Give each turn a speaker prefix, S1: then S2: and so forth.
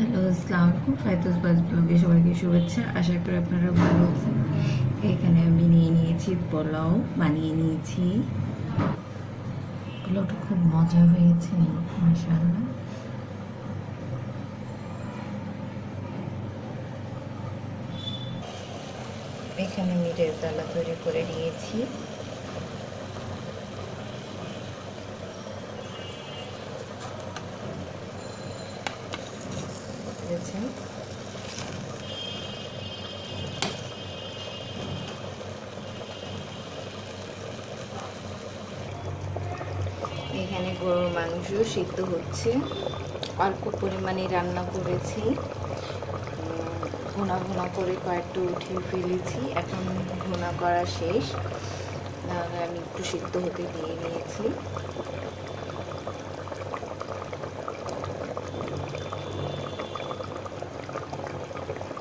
S1: Hello, আসসালামু আলাইকুম। ফাইতুস বাজ ব্লগে সবাইকে শুভেচ্ছা। আশা করি আপনারা ভালো আছেন। এখানে আমি নিয়ে নিয়েছি পোলাও, বানিয়ে নিয়েছি। পোলাওটা খুব মজা হয়েছে, মাশাআল্লাহ। এখানে আমি রেজালা তৈরি করে নিয়েছি। বুঝেছেন এখানে গরুর মাংস সিদ্ধ হচ্ছে। অল্প পরিমাণে রান্না করেছি। ঘোনা ঘোনা করে কয়েকটা উঠিয়ে ফেলেছি। এখন ঘোনা করা শেষ। আমি একটু সিদ্ধ হতে দিয়ে নিয়েছি।